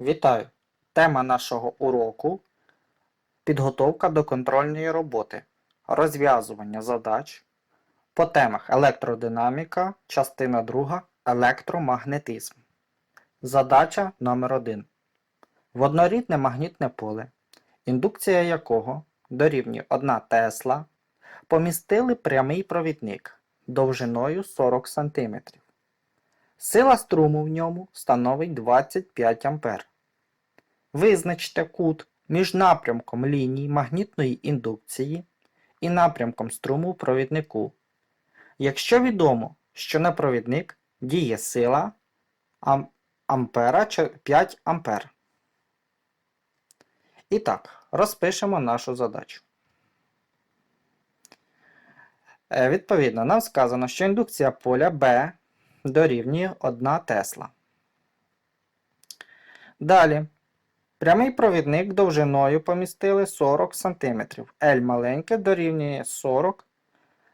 Вітаю! Тема нашого уроку підготовка до контрольної роботи, розв'язування задач по темах електродинаміка, частина 2, електромагнетизм. Задача номер 1 В однорідне магнітне поле, індукція якого дорівнює 1 Тесла, помістили прямий провідник довжиною 40 см. Сила струму в ньому становить 25 А. Визначте кут між напрямком ліній магнітної індукції і напрямком струму провіднику. Якщо відомо, що на провідник діє сила ам- ампера чи 5 ампер. І так, розпишемо нашу задачу. Е, Відповідно, нам сказано, що індукція поля B дорівнює 1 Тесла. Далі. Прямий провідник довжиною помістили 40 см. L маленьке дорівнює 40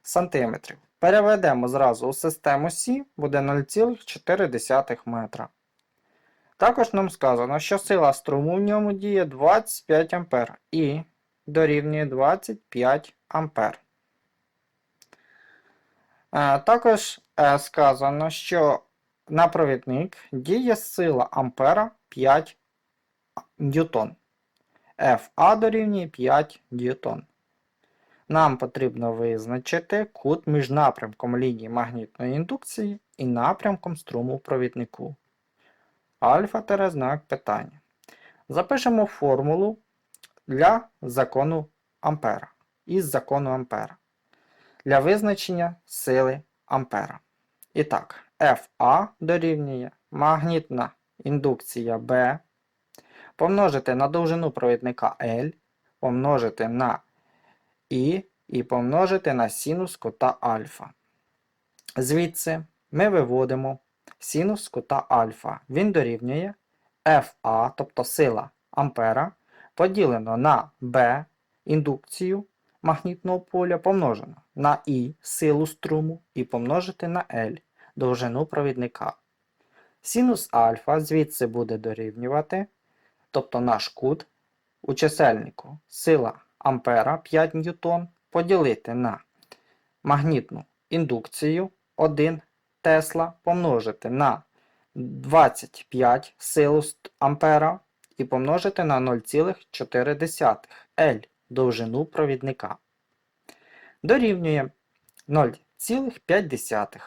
см. Переведемо зразу у систему Сі, буде 0,4 метра. Також нам сказано, що сила струму в ньому діє 25 А і дорівнює 25 А. Е, Також е, сказано, що на провідник діє сила ампера 5 ньютон. FA дорівнює 5 ньютон. Нам потрібно визначити кут між напрямком лінії магнітної індукції і напрямком струму в провіднику. Альфа тире знак питання. Запишемо формулу для закону Ампера. Із закону Ампера для визначення сили Ампера. І так, FA дорівнює магнітна індукція B помножити на довжину провідника L, помножити на І і помножити на синус кута альфа. Звідси ми виводимо синус кута альфа. Він дорівнює FA, тобто сила Ампера, поділено на B індукцію магнітного поля помножено на І силу струму і помножити на L довжину провідника. Синус альфа звідси буде дорівнювати, тобто наш кут у чисельнику сила Ампера 5 ньютон поділити на магнітну індукцію 1 Тесла помножити на 25 силу Ампера і помножити на 0,4 L довжину провідника. Дорівнює 0,5.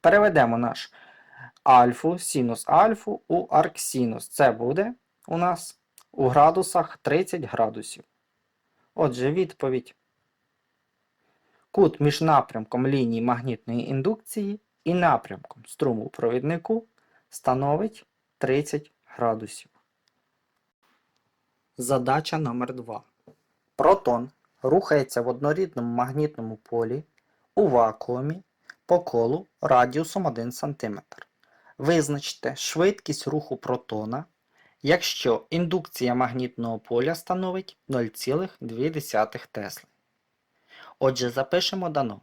Переведемо наш альфу, синус альфу у арксинус. Це буде у нас у градусах 30 градусів. Отже, відповідь. Кут між напрямком лінії магнітної індукції і напрямком струму провіднику становить 30 градусів. Задача номер 2. Протон рухається в однорідному магнітному полі у вакуумі по колу радіусом 1 см. Визначте швидкість руху протона, якщо індукція магнітного поля становить 0,2 Тесли. Отже, запишемо дано.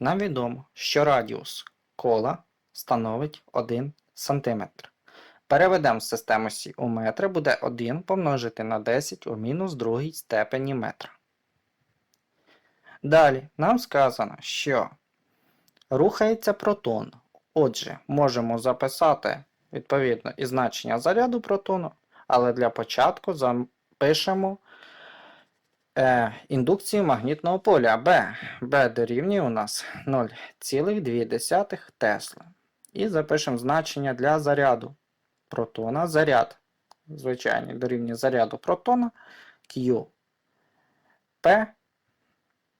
Нам відомо, що радіус кола становить 1 см. Переведемо систему Сі у метри, буде 1 помножити на 10 у мінус другій степені метра. Далі нам сказано, що рухається протон. Отже, можемо записати відповідно і значення заряду протону, але для початку запишемо е, індукцію магнітного поля B. B дорівнює у нас 0,2 Тесли. І запишемо значення для заряду протона. Заряд, звичайний, дорівнює заряду протона Q. P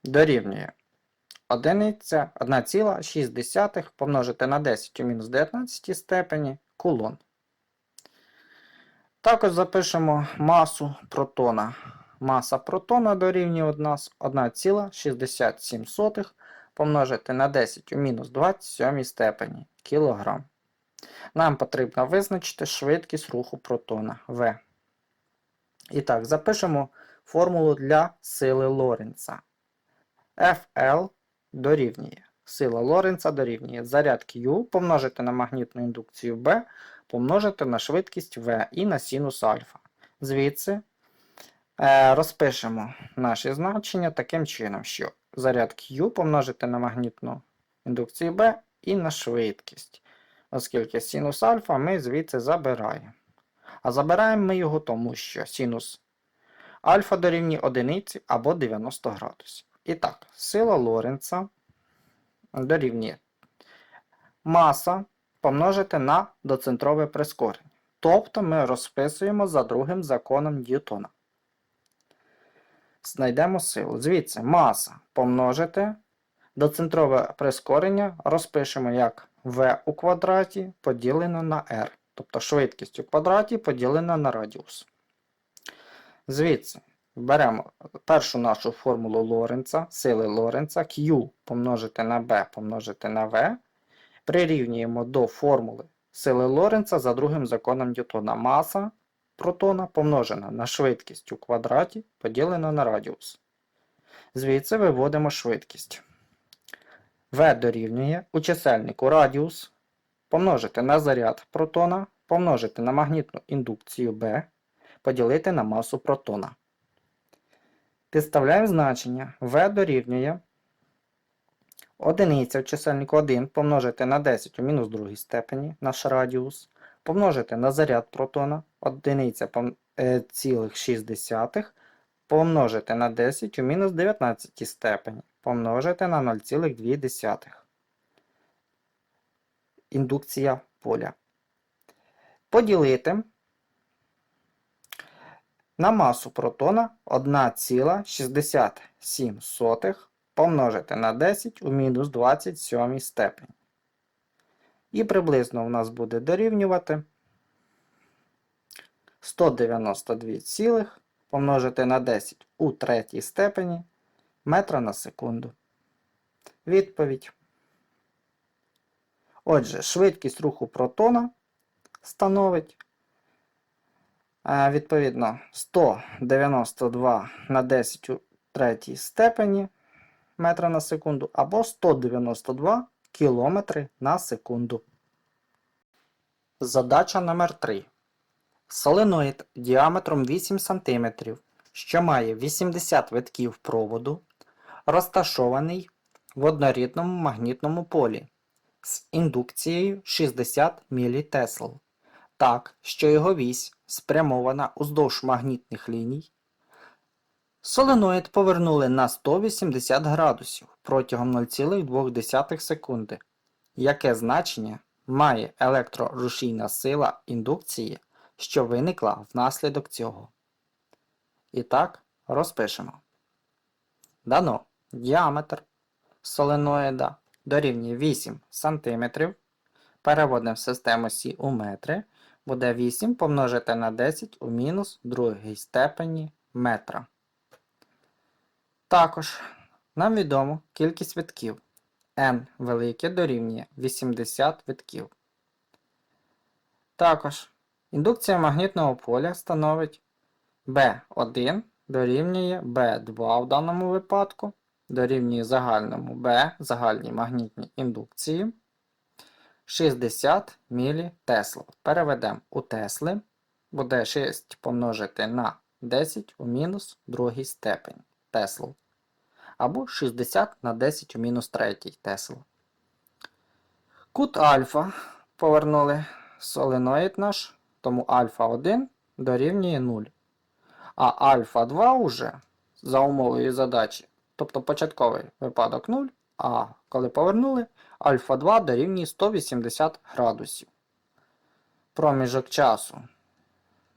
дорівнює 1,6 помножити на 10 у мінус 19 степені кулон. Також запишемо масу протона. Маса протона дорівнює нас 1,67 помножити на 10 у мінус 27 степені кілограм. Нам потрібно визначити швидкість руху протона В. І так, запишемо формулу для сили Лоренца. FL дорівнює. Сила Лоренца дорівнює заряд Q помножити на магнітну індукцію B помножити на швидкість v і на синус альфа. Звідси е, розпишемо наші значення таким чином, що заряд Q помножити на магнітну індукцію B і на швидкість. Оскільки синус альфа ми звідси забираємо. А забираємо ми його тому, що синус альфа дорівнює одиниці або 90 градусів. І так, сила Лоренца дорівнює маса помножити на доцентрове прискорення. Тобто ми розписуємо за другим законом Ньютона. Знайдемо силу. Звідси маса помножити доцентрове прискорення розпишемо як v у квадраті поділено на r. Тобто швидкість у квадраті поділена на радіус. Звідси беремо першу нашу формулу Лоренца, сили Лоренца, Q помножити на B помножити на V. Прирівнюємо до формули сили Лоренца за другим законом Ньютона. Маса протона помножена на швидкість у квадраті поділена на радіус. Звідси виводимо швидкість. V дорівнює у чисельнику радіус помножити на заряд протона, помножити на магнітну індукцію B, поділити на масу протона. Підставляємо значення V дорівнює одиниця в чисельнику 1 помножити на 10 у мінус другій степені наш радіус, помножити на заряд протона одиниця е, цілих 6 помножити на 10 у мінус 19 степені, помножити на 0,2. Індукція поля. Поділити на масу протона 1,67 помножити на 10 у мінус 27 степені. І приблизно у нас буде дорівнювати 192, цілих помножити на 10 у третій степені метра на секунду. Відповідь. Отже, швидкість руху протона становить відповідно 192 на 10 у третій степені метра на секунду або 192 кілометри на секунду. Задача номер 3 Соленоїд діаметром 8 см, що має 80 витків проводу, розташований в однорідному магнітному полі з індукцією 60 мТ, так, що його вісь спрямована уздовж магнітних ліній. Соленоїд повернули на 180 градусів протягом 0,2 секунди. Яке значення має електрорушійна сила індукції, що виникла внаслідок цього? І так, розпишемо. Дано діаметр соленоїда дорівнює 8 см. Переводимо систему Сі у метри. Буде 8 помножити на 10 у мінус другій степені метра. Також нам відомо кількість витків. n велике дорівнює 80 витків. Також індукція магнітного поля становить B1 дорівнює B2 в даному випадку, дорівнює загальному B, загальній магнітній індукції 60 мТ. Переведемо у Тесли. Буде 6 помножити на 10 у мінус другій степені. Тесл. Або 60 на 10 у мінус 3 Тесл. Кут альфа повернули соленоїд наш, тому альфа 1 дорівнює 0. А альфа 2 уже за умовою задачі, тобто початковий випадок 0, а коли повернули, альфа 2 дорівнює 180 градусів. Проміжок часу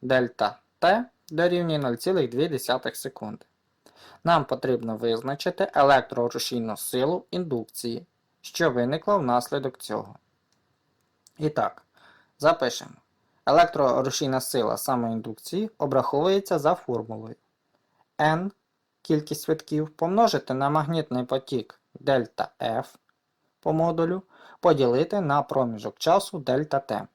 дельта Т дорівнює 0,2 секунди. Нам потрібно визначити електрорушійну силу індукції, що виникла внаслідок цього. І так, запишемо. Електрорушійна сила самоіндукції обраховується за формулою N кількість витків помножити на магнітний потік дельта F по модулю поділити на проміжок часу дельта T.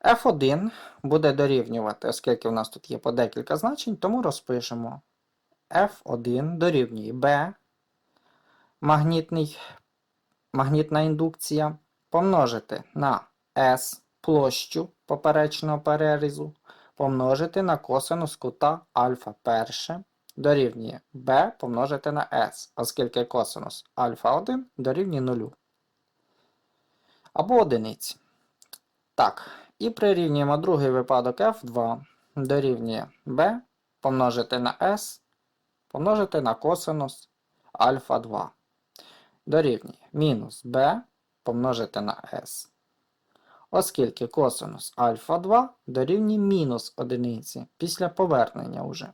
F1 буде дорівнювати, оскільки в нас тут є по декілька значень, тому розпишемо F1 дорівнює B, магнітний, магнітна індукція, помножити на S площу поперечного перерізу помножити на косинус кута альфа перше дорівнює b помножити на s, оскільки косинус альфа 1 дорівнює 0. Або одиниці. Так, і прирівнюємо другий випадок f2 дорівнює b помножити на s помножити на косинус альфа 2 дорівнює мінус b помножити на s. Оскільки косинус альфа 2 дорівнює мінус одиниці після повернення уже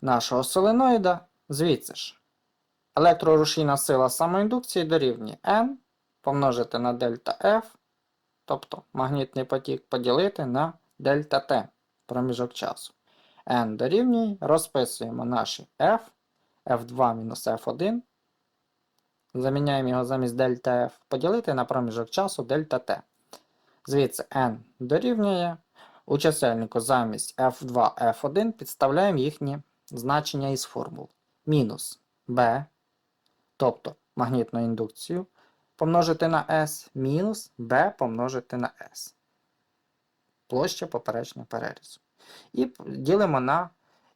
нашого соленоїда звідси ж. Електрорушійна сила самоіндукції дорівнює n помножити на дельта F, тобто магнітний потік поділити на дельта T проміжок часу. n дорівнює, розписуємо наші F, F2 мінус F1. Заміняємо його замість дельта F, поділити на проміжок часу дельта T. Звідси n дорівнює. У чисельнику замість F2, F1 підставляємо їхні значення із формул. Мінус B, тобто магнітну індукцію, помножити на S, мінус B помножити на S. Площа поперечного перерізу. І ділимо на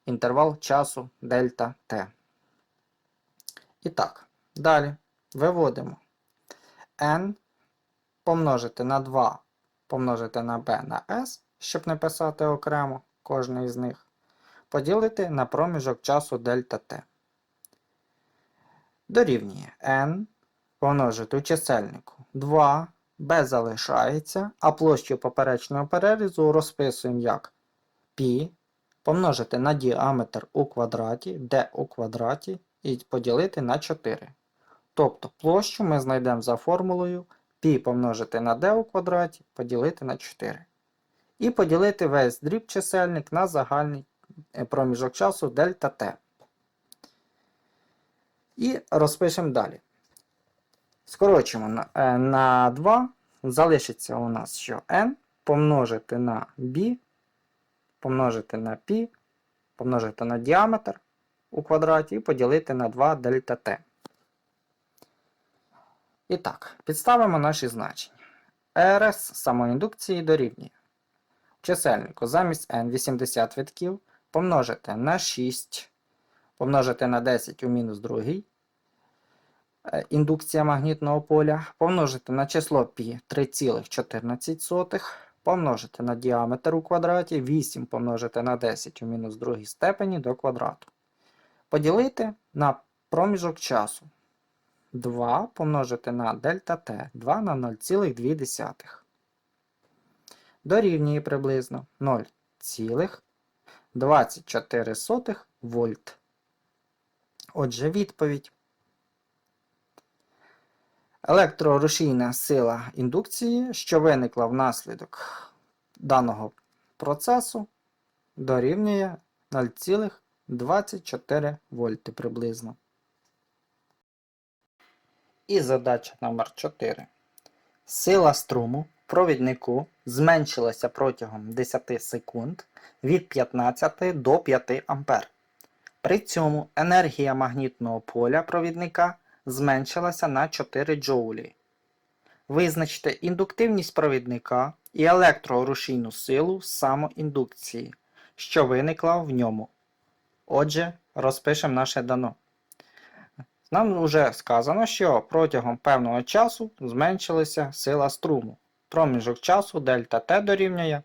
інтервал часу дельта T. І так, далі виводимо n помножити на 2 помножити на b на s, щоб не писати окремо кожний з них, поділити на проміжок часу дельта t. Дорівнює n помножити у чисельнику 2, b залишається, а площу поперечного перерізу розписуємо як π помножити на діаметр у квадраті, d у квадраті і поділити на 4. Тобто площу ми знайдемо за формулою π помножити на d у квадраті, поділити на 4. І поділити весь дріб чисельник на загальний проміжок часу дельта t. І розпишемо далі. Скорочимо на, е, на 2, залишиться у нас що n помножити на b, помножити на π, помножити на діаметр у квадраті і поділити на 2 дельта t. І так, підставимо наші значення. РС самоіндукції дорівнює. Чисельнику замість n 80 витків помножити на 6, помножити на 10 у мінус 2. Індукція магнітного поля, помножити на число π 3,14, помножити на діаметр у квадраті 8 помножити на 10 у мінус 2 степені до квадрату. Поділити на проміжок часу. 2 помножити на дельта Т 2 на 0,2. Дорівнює приблизно 0,24 вольт. Отже, відповідь. Електрорушійна сила індукції, що виникла внаслідок даного процесу, дорівнює 0,24 вольти приблизно. І задача номер 4. Сила струму провіднику зменшилася протягом 10 секунд від 15 до 5 А. При цьому енергія магнітного поля провідника зменшилася на 4 джоулі. Визначте індуктивність провідника і електрорушійну силу самоіндукції, що виникла в ньому. Отже, розпишемо наше дано. Нам вже сказано, що протягом певного часу зменшилася сила струму. Проміжок часу дельта Т дорівнює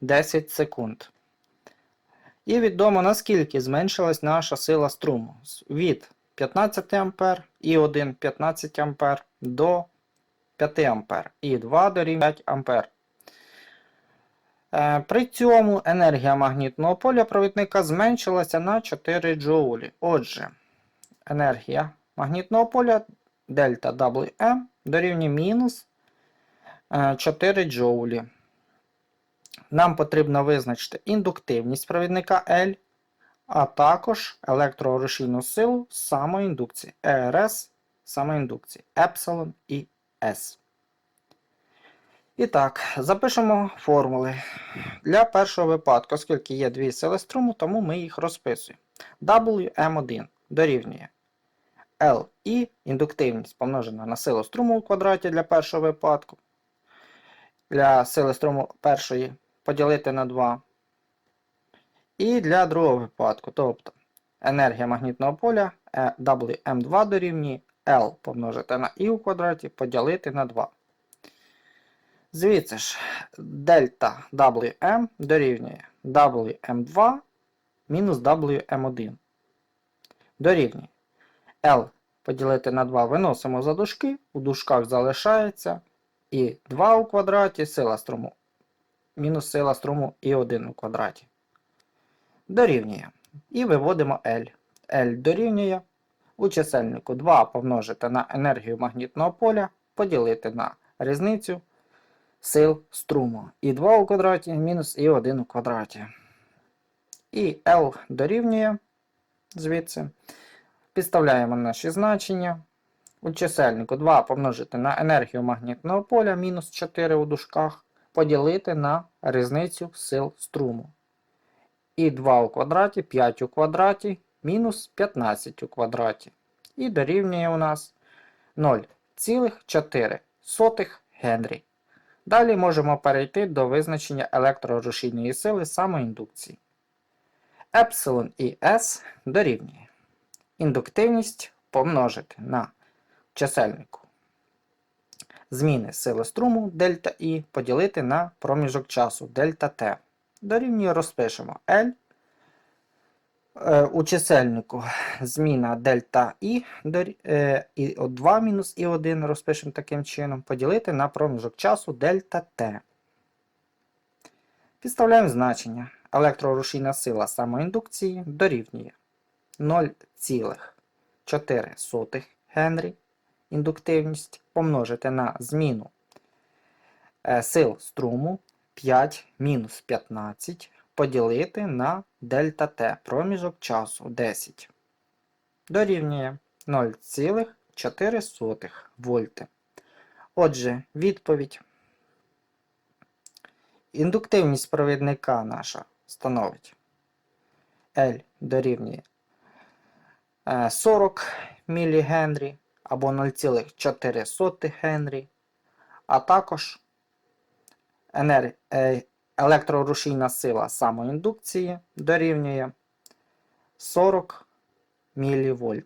10 секунд. І відомо наскільки зменшилась наша сила струму від 15 А і 1 15 А до 5 А і 2 дорівнює 5 А. При цьому енергія магнітного поля провідника зменшилася на 4 джоулі. Отже, енергія магнітного поля дельта WM дорівнює мінус 4 джоулі. Нам потрібно визначити індуктивність провідника L, а також електрорушійну силу самоіндукції ЕРС самоіндукції Епсилон і S. І так, запишемо формули. Для першого випадку, оскільки є дві сили струму, тому ми їх розписуємо. WM1 дорівнює L і індуктивність помножена на силу струму у квадраті для першого випадку. Для сили струму першої поділити на 2. І для другого випадку, тобто енергія магнітного поля е, WM2 дорівнює L помножити на I у квадраті поділити на 2. Звідси ж дельта WM дорівнює WM2 мінус WM1. Дорівнює L поділити на 2 виносимо за дужки, у дужках залишається і 2 у квадраті сила струму мінус сила струму і 1 у квадраті. Дорівнює. І виводимо L. L дорівнює у чисельнику 2 помножити на енергію магнітного поля, поділити на різницю сил струму. І 2 у квадраті мінус і 1 у квадраті. І L дорівнює звідси. Підставляємо наші значення. У чисельнику 2 помножити на енергію магнітного поля мінус 4 у дужках, поділити на різницю сил струму. І 2 у квадраті, 5 у квадраті, мінус 15 у квадраті. І дорівнює у нас 0,4 Генрі. Далі можемо перейти до визначення електрорушійної сили самоіндукції. Епсилон і S дорівнює. Індуктивність помножити на чисельнику зміни сили струму дельта І поділити на проміжок часу дельта Т. Дорівнює розпишемо L. Е, У чисельнику зміна дельта І, е, і 2 мінус і 1 розпишемо таким чином, поділити на проміжок часу дельта Т. Підставляємо значення. Електрорушійна сила самоіндукції дорівнює 0,4 Генрі індуктивність помножити на зміну е, сил струму 5 мінус 15 поділити на дельта Т проміжок часу 10. Дорівнює 0,4 вольти. Отже, відповідь. Індуктивність провідника наша становить L дорівнює е, 40 мілігенрі або 0,4 Генрі, а також е, електрорушійна сила самоіндукції дорівнює 40 мВ.